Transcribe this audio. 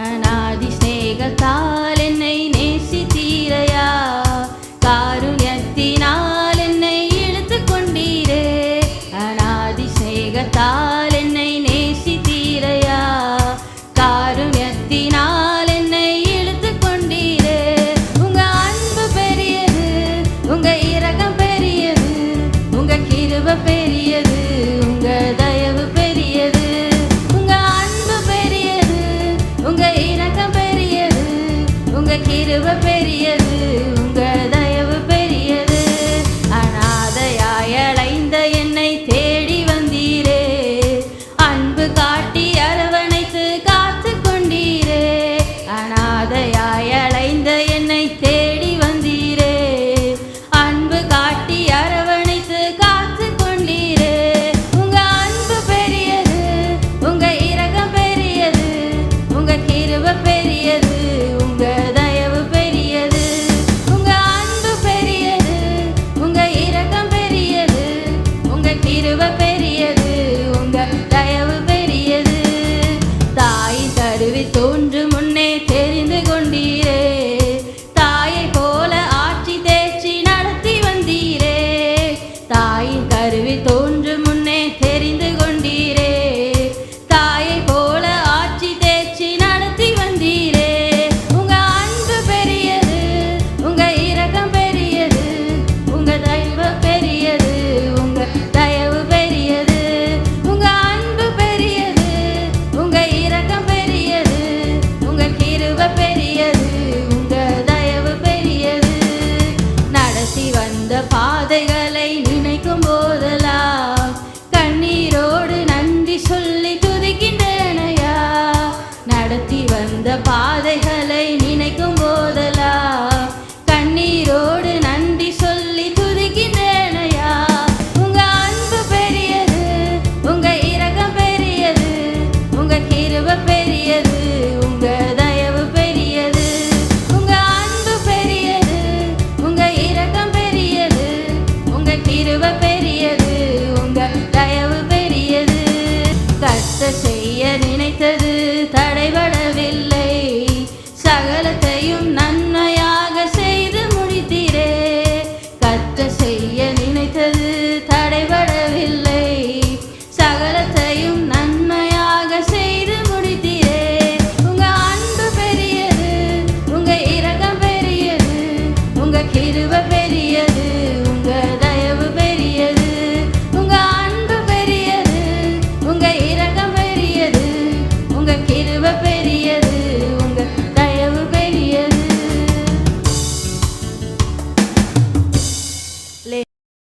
அநாதி ஸ்நேகத்தா கிருப பெரியது. Arvitu அந்த பாதைகளை நினை the kid of a